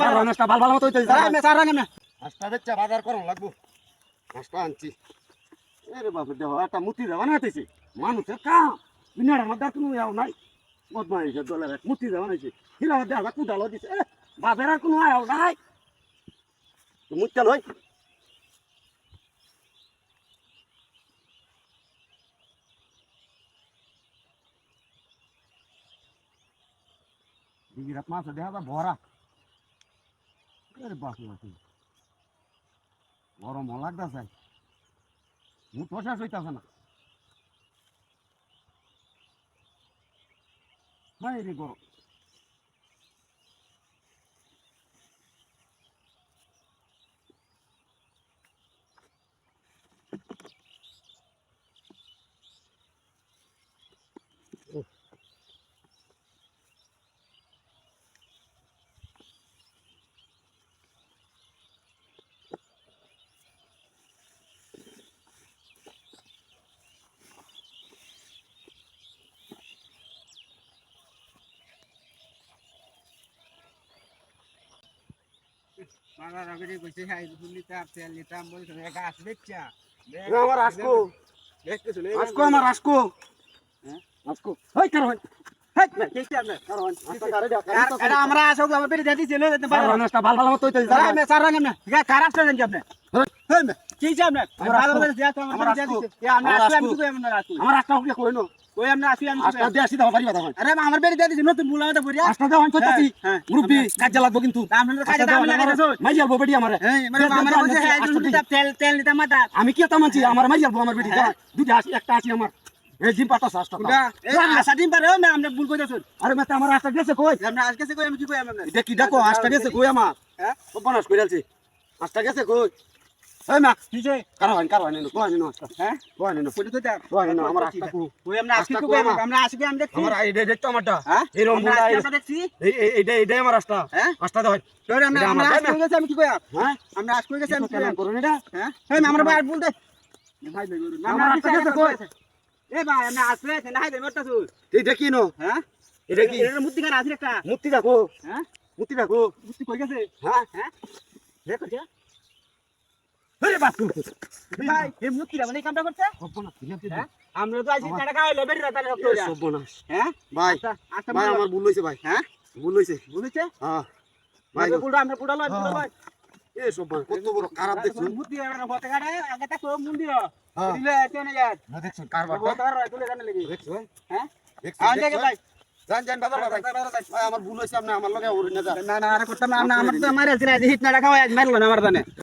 বারো রমেশটা ভালো ভালো মতো হইতে আরে আমি সারা না হাঁসটা বেচা বাজার করো লাগবো। হাঁসটা আনছি। এরে বাপে দেহ একটা মুতি দেওয়া না হইতেছে? মানুষের কাম। বিনাড়ের মধ্যে কোনো ইয়াও নাই। বদমাইছে দলের এক মুতি দেওয়া নাইছে হিলা মধ্যে আবার কুদালো দিছে। এ, বাপের আর কোনো আয়াও নাই। মাছ দেখা ভরা। আরে বাপ রে বাপ রে। গরম লাগতেছে। মুখ শেষ হইতেছে না। নাই রে গরম। বাজার আগে কইছে হাই দুই লিটার তেল লিটার বলছে গাছ বেচা। আমার আসকো দেখতেছ আসকো আমার আসকো হ্যাঁ? আসকো হই কারও হই না আমরা আসো আমার পেরে দিয়ে ছিল বারো ভালো সারা না গা খারাপ করে দেন আপনি? হেই না কেছে আপনি আমার বাজার আসকো। বলে দিয়া তো আমার আমার দিয়া। দিছে। এ আমরা আমার আসি আমি। কই আমরা আসি আমার আস্তা হইলে কইনো কই আমরা আসি আমি আস্তা দিয়ে দাও পারিবা তখন আরে আমার পেরে দিয়া দিছে নতুন বুলা মত পড়িয়া। দাও আমি কইতাছি। হ্যাঁ, মুরব্বি কাজে লাগবো কিন্তু। আমরা কাজে দাম লাগাইছো মাই যাব বেটি আমারে। হ্যাঁ মানে আমার বলছে হাই দুই লিটার তেল তেল লিটার মাথা। আমি কি তা মানছি? আমার মাই যাব আমার বেটি যা দুইটা আসি একটা আসি আমার। এই জিম পাতা আস্তা কুড়া এই পারে না আমরা ভুল কইতাছ আরে মেতে আমার আস্তা গেছে কই? আমরা আজকে কই আমি কি কই আমরা কি গেছে কই আমার? হ্যাঁ? বনাস কইরালছি আস্তা গেছে কই? এই মা নিনো হ্যাঁ নিনো তো তা নিনো আমার আস্তা কই আমরা আজকে আস্তা কই কই আমরা আসি আমি দেখছি আমার এই দেখতো আমারটা দেখছি এই এই এইটা এইটাই আমার রাস্তা হ্যাঁ তোর আমরা আমরা আমি কি কই হ্যাঁ আমরা গেছি আমি কি করুন এটা হ্যাঁ এই আমরা ভাই ভুল দে ভাই কই? এ ভাই আমরা আসলে না হাই দে কি নো হ্যাঁ এটা কি এর মুত্তি কার আছে একটা মূর্তি দেখো হ্যাঁ দেখো মুত্তি কই গেছে হ্যাঁ হ্যাঁ দেখো যা আরে বাপ ভাই এই মুত্তি মানে কামটা করছে? হ্যাঁ? আমরা তো আইছি টাকা খাওয়াইলো বেরি রাতা রক্ত হইরা সর্বনাশ। হ্যাঁ? ভাই ভাই আমার ভুল হইছে ভাই হ্যাঁ? ভুল হইছে বুঝেছে হ্যাঁ। ভাই পুরো আমরা পুরো লয় পুরো লয় এ সর্বনাশ কত বড় খারাপ দেখছ। মুত্তি আমরা বতে কাটে আগে তা মন্দির। দিলে কেন যাত না দেখছ কারবার বতে আর তুলে জানে লাগি দেখছ হ্যাঁ? দেখছ আন দেখে ভাই। জান জান ভাই আমার ভুল হইছে আপনি আমার লগে ওরে না না না আর করতাম না আমরা তো মারে আছে না হিট না রাখা হয় আজ মারলো না আমার জানে।